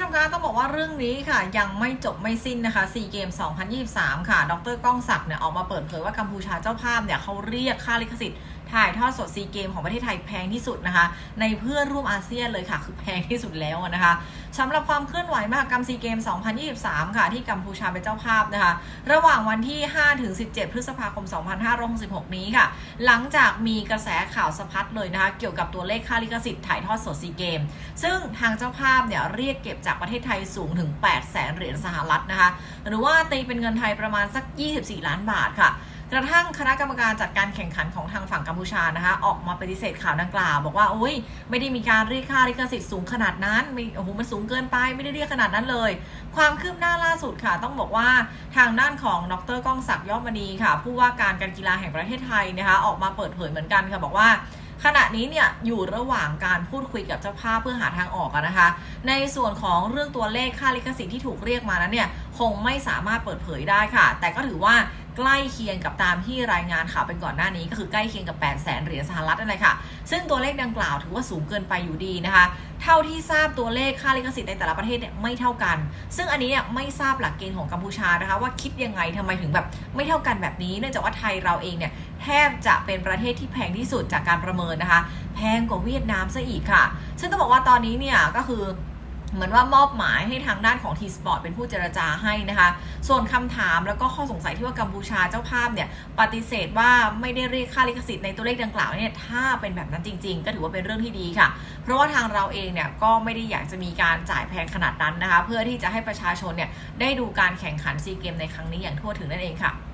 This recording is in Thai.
ผู้ชมคะต้องบอกว่าเรื่องนี้ค่ะ ยังไม่จบไม่สิ้นนะคะซีเกม 2023 ค่ะ ดรก้องศักดิ์เนี่ยออกมาเปิดเผยว่ากัมพูชาเจ้าภาพเนี่ยเขาเรียกค่าลิขสิทธิ์ถ่ายทอดสดซีเกมของประเทศไทยแพงที่สุดนะคะ ในเพื่อนร่วมอาเซียนเลยค่ะ คือแพงที่สุดแล้วนะคะ สำหรับความเคลื่อนไหวมหกรรมซีเกม 2023 ค่ะ ที่กัมพูชาเป็นเจ้าภาพนะคะ ระหว่างวันที่ 5 ถึง 17 พฤษภาคม 2566 นี้ค่ะ หลังจากมีกระแสข่าวสะพัดเลยนะคะ เกี่ยวกับตัวเลขค่าลิขสิทธิ์ถ่ายทอดสดซีเกม ซึ่งทางเจ้าภาพเนี่ยเรียกเก็บจากประเทศไทยสูงถึง 8 แสนเหรียญสหรัฐนะคะ หรือว่าตีเป็นเงินไทยประมาณสัก 24 ล้านบาทค่ะ กระทั่งคณะกรรมการจัดการแข่งขันของทางฝั่งกัมพูชานะคะ ออกมาปฏิเสธข่าวดังกล่าว บอกว่าโอ้ยไม่ได้มีการเรียกค่าลิขสิทธิ์สูงขนาดนั้นมโอ้โหมันสูงเกินไปไม่ได้เรียกขนาดนั้นเลย ความคืบหน้าล่าสุดค่ะ ต้องบอกว่าทางด้านของดรก้องศักดิ์ยอดมณีค่ะ ผู้ว่าการการกีฬาแห่งประเทศไทยนะคะ ออกมาเปิดเผยเหมือนกันค่ะบอกว่าขณะนี้เนี่ยอยู่ระหว่างการพูดคุยกับเจ้าภาพเพื่อหาทางออกนะคะ ในส่วนของเรื่องตัวเลขค่าลิขสิทธิ์ที่ถูกเรียกมานั้นเนี่ยคงไม่สามารถเปิดเผยได้ค่ะ แต่ก็ถือว่า ใกล้เคียงกับตามที่รายงานข่าวเป็นก่อนหน้านี้ ก็คือใกล้เคียงกับ 8 0 0แสนเหรียญสหรัฐนั่นแหละค่ะ ซึ่งตัวเลขดังกล่าวถือว่าสูงเกินไปอยู่ดีนะคะ เท่าที่ทราบตัวเลขค่าลิขสิทธิ์ในแต่ละประเทศเนี่ยไม่เท่ากัน ซึ่งอันนี้เนี่ยไม่ทราบหลักเกณฑ์ของกัมพูชานะคะ ว่าคิดยังไงทำไมถึงแบบไม่เท่ากันแบบนี้ เนื่องจากว่าไทยเราเองเนี่ยแทบจะเป็นประเทศที่แพงที่สุดจากการประเมินนะคะ แพงกว่าเวียดนามซะอีกค่ะ ซึ่งต้องบอกว่าตอนนี้เนี่ยก็คือ เหมือนว่ามอบหมายให้ทางด้านของทีสปอร์ตเป็นผู้เจรจาให้นะคะ ส่วนคำถามแล้วก็ข้อสงสัยที่ว่ากัมพูชาเจ้าภาพเนี่ยปฏิเสธว่าไม่ได้เรียกค่าลิขสิทธิ์ในตัวเลขดังกล่าวเนี่ยถ้าเป็นแบบนั้นจริง ๆ ก็ถือว่าเป็นเรื่องที่ดีค่ะ เพราะว่าทางเราเองเนี่ยก็ไม่ได้อยากจะมีการจ่ายแพงขนาดนั้นนะคะ เพื่อที่จะให้ประชาชนเนี่ยได้ดูการแข่งขันซีเกมในครั้งนี้อย่างทั่วถึงนั่นเองค่ะ